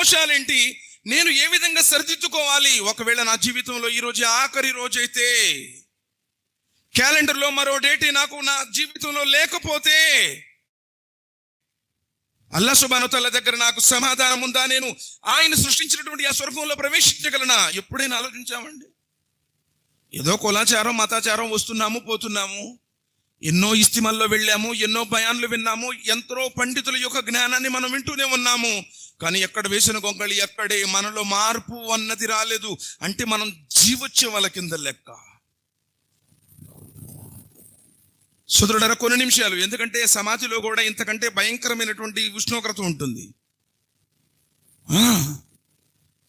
దోషాలేంటి? నేను ఏ విధంగా సరిదిద్దుకోవాలి? ఒకవేళ నా జీవితంలో ఈరోజు ఆఖరి రోజు అయితే క్యాలెండర్లో మరో డేట్ నాకు నా జీవితంలో లేకపోతే అల్లా సుబానుతల్ల దగ్గర నాకు సమాధానం ఉందా? నేను ఆయన సృష్టించినటువంటి ఆ స్వర్గంలో ప్రవేశించగలనా? ఎప్పుడైనా ఆలోచించామండి. ఏదో కులాచారం మతాచారం వస్తున్నాము పోతున్నాము. ఎన్నో ఇస్తిమల్లో వెళ్ళాము ఎన్నో భయాన్లు విన్నాము ఎంతో పండితుల యొక్క జ్ఞానాన్ని మనం వింటూనే ఉన్నాము. కానీ ఎక్కడ వేసిన గొంగళి ఎక్కడే మనలో మార్పు అన్నది రాలేదు. అంటే మనం జీవొచ్చే వాళ్ళ కింద లెక్క? సుదృఢర కొన్ని నిమిషాలు ఎందుకంటే సమాధిలో కూడా ఇంతకంటే భయంకరమైనటువంటి ఉష్ణోగ్రత ఉంటుంది.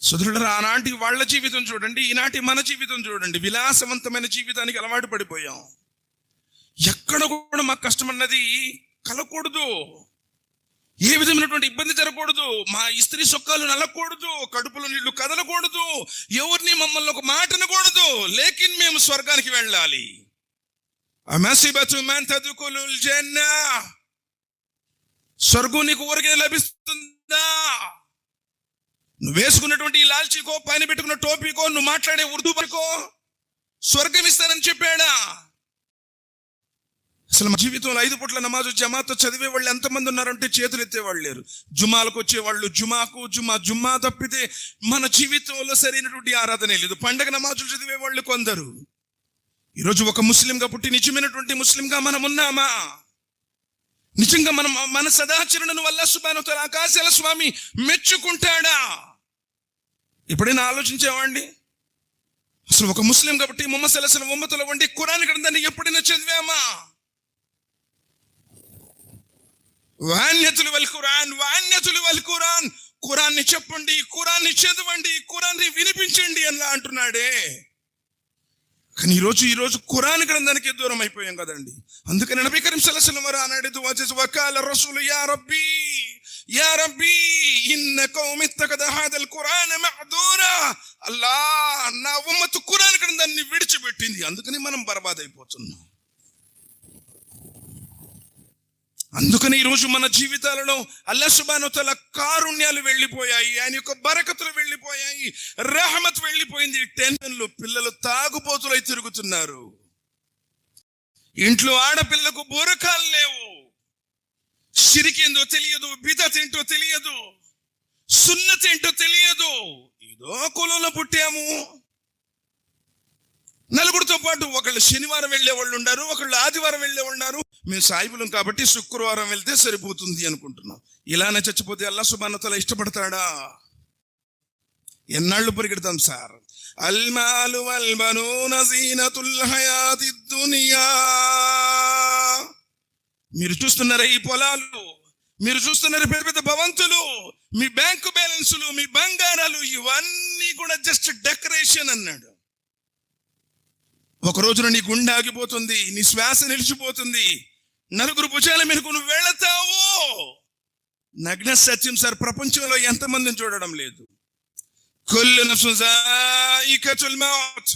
సుదృఢర ఆనాటి వాళ్ళ జీవితం చూడండి ఈనాటి మన జీవితం చూడండి. విలాసవంతమైన జీవితానికి అలవాటు పడిపోయాం. ఎక్కడ కూడా మాకు కష్టం అన్నది కలకూడదు ఏ విధమైనటువంటి ఇబ్బంది జరగకూడదు. మా ఇస్త్రీ సొక్కాలు నలకూడదు కడుపులో నీళ్ళు కదలకూడదు ఎవరిని మమ్మల్ని ఒక మాట అనకూడదు లేకిన్ మేము స్వర్గానికి వెళ్ళాలి. స్వర్గం నీకు ఊరికే లభిస్తుందా? నువ్వు వేసుకున్నటువంటి ఈ లాల్చీకో పైన పెట్టుకున్న టోపీకో నువ్వు మాట్లాడే ఉర్దూ పనికో స్వర్గం ఇస్తానని చెప్పాడా? అసలు మా జీవితంలో ఐదు పూట్ల నమాజు జమాతో చదివే వాళ్ళు ఎంతమంది ఉన్నారంటే చేతులు ఎత్తేవాళ్ళు లేరు. జుమాలకు వచ్చేవాళ్ళు జుమాకు జుమా జుమ్మా తప్పితే మన జీవితంలో సరైనటువంటి ఆరాధనే లేదు. పండగ నమాజులు చదివే వాళ్ళు కొందరు. ఈరోజు ఒక ముస్లింగా పుట్టి నిజమైనటువంటి ముస్లింగా మనం ఉన్నామా? నిజంగా మనం మన సదాచరణను వల్ల సుబానుతో ఆకాశాల స్వామి మెచ్చుకుంటాడా? ఎప్పుడైనా ఆలోచించేవాడిని? అసలు ఒక ముస్లిం కాబట్టి ముహమ్మద్ ఉమ్మతుల వంటి కురాన్ గ్రంథాన్ని ఎప్పుడైనా చదివామా? వాణ్యతులు వల్ ఖురాన్ వాణ్యతులు వల్ ఖురాన్. ఖురాన్ని చెప్పండి ఖురాన్ని చదవండి ఖురాన్ని వినిపించండి అని అంటున్నాడే. కానీ ఈరోజు ఈరోజు ఖురాన్ గ్రంథానికి దూరం అయిపోయాం కదండి. అందుకని నబీ కరీం సలసలం వారు అన్నాడు దువా చేసి వకాల రసూలు యా రబ్బీ యా రబ్బీ ఇన్న కౌమి ఇత్తఖద హాదల్ ఖురాన్ మహదూరా అల్లా నా ఉమ్మతు ఖురాన్ గ్రంథాన్ని విడిచిపెట్టింది. అందుకని మనం బర్బాద్ అయిపోతున్నాం. అందుకని ఈరోజు మన జీవితాలలో అల్లసుబానుతల కారుణ్యాలు వెళ్ళిపోయాయి. ఆయన యొక్క బరకతులు వెళ్ళిపోయాయి. రహమత్ వెళ్ళిపోయింది. టెన్షన్లు పిల్లలు తాగుబోతులై తిరుగుతున్నారు. ఇంట్లో ఆడపిల్లకు బురకాలు లేవు. సిరికేందో తెలియదు. బిత తింటో తెలియదు. సున్న తింటో తెలియదు. ఏదో కులంలో పుట్టాము. నలుగురితో పాటు ఒకళ్ళు శనివారం వెళ్ళే వాళ్ళు ఉన్నారు ఒకళ్ళు ఆదివారం వెళ్ళే ఉన్నారు. మేము సాయిబులం కాబట్టి శుక్రవారం వెళ్తే సరిపోతుంది అనుకుంటున్నాం. ఇలానే చచ్చిపోతే అల్లా సుబానతల ఇష్టపడతాడా? ఎన్నాళ్ళు పరిగెడతాం సార్? అల్మాలు వల్బనూన జీనతుల్ హయాతి దునియా. మీరు చూస్తున్నారా ఈ పొలాలు? మీరు చూస్తున్నారు పెద్ద పెద్ద భవంతులు? మీ బ్యాంకు బ్యాలెన్సులు మీ బంగారాలు ఇవన్నీ కూడా జస్ట్ డెకరేషన్ అన్నాడు. ఒక రోజున నీ గుండె ఆగిపోతుంది నీ శ్వాస నిలిచిపోతుంది నలుగురు భుజాల మీదకు నువ్వు వెళతావు నగ్న సత్యం సార్ ప్రపంచంలో ఎంతమందిని చూడడం లేదు كل نفس ذائقة الموت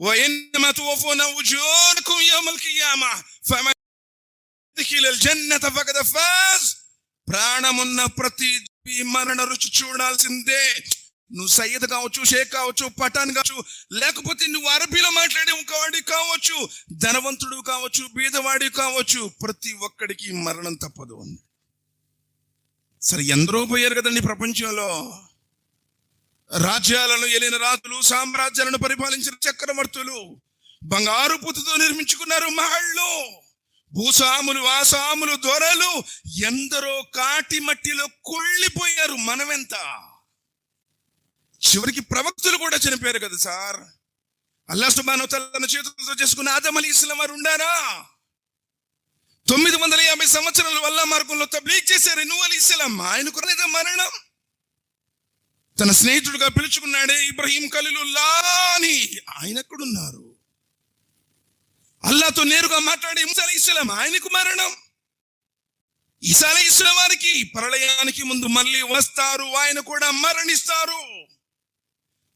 وإنما توفون أجوركم يوم القيامة فمن دخل الجنة فقد فاز ప్రాణమున్న ప్రతి జీవి మరణ రుచి చూడాల్సిందే నువ్వు సయ్యద్ కావచ్చు షేక్ కావచ్చు పఠాన్ కావచ్చు లేకపోతే నువ్వు అరబీలో మాట్లాడే ఇంకోవాడి కావచ్చు ధనవంతుడు కావచ్చు బీదవాడి కావచ్చు ప్రతి ఒక్కడికి మరణం తప్పదు సరే ఎందరో పోయారు కదండి ప్రపంచంలో. రాజ్యాలను ఎలిన రాజులు సామ్రాజ్యాలను పరిపాలించిన చక్రవర్తులు బంగారు పుతుతో నిర్మించుకున్నారు మహళ్ళు భూసాములు ఆసాములు దొరలు ఎందరో కాటి మట్టిలో కుళ్ళిపోయారు మనమెంత? చివరికి ప్రవక్తులు కూడా చనిపోయారు కదా సార్. అల్లా సుబాను తన చేతులతో చేసుకున్న ఆదం అలీ ఇస్లాం వారు ఉండారా? తొమ్మిది వందల యాభై సంవత్సరాలు వల్ల మార్గంలో తబ్లీగ్ చేశారు నువ్వు అలీ ఇస్లాం. ఆయనకు లేదా మరణం. తన స్నేహితుడుగా పిలుచుకున్నాడే ఇబ్రహీం ఖలీలుల్లా అని ఆయన ఎక్కడున్నారు? అల్లాతో నేరుగా మాట్లాడే ముసా అలీ ఇస్లాం ఆయనకు మరణం. ఈసా అలీ ఇస్లాం వారికి ప్రళయానికి ముందు మళ్ళీ వస్తారు. ఆయన కూడా మరణిస్తారు.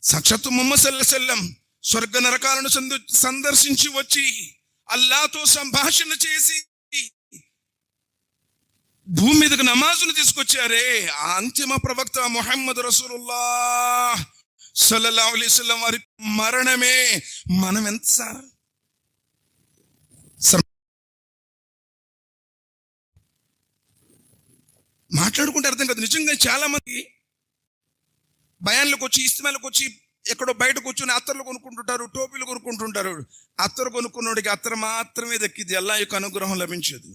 సాక్షాత్తు ముహమ్మద్ సల్లం స్వర్గ నరకాలను సందు సందర్శించి వచ్చి అల్లాతో సంభాషణ చేసి భూమి మీదకు నమాజును తీసుకొచ్చారే. ఆ అంతిమ ప్రవక్త మొహమ్మద్ రసూలుల్లా సల్లల్లా అలైస్లం వారి మరణమే మనం ఎంత సార్ మాట్లాడుకుంటే అర్థం కాదు. నిజంగా చాలా మంది భయాన్లకు వచ్చి ఇస్తమాలకు వచ్చి ఎక్కడో బయట కూర్చొని అత్తర్లు కొనుక్కుంటుంటారు టోపీలు కొనుక్కుంటుంటారు. అత్తరు కొనుక్కున్నోడికి అత్తరు మాత్రమే దక్కింది. అల్లా యొక్క అనుగ్రహం లభించదు.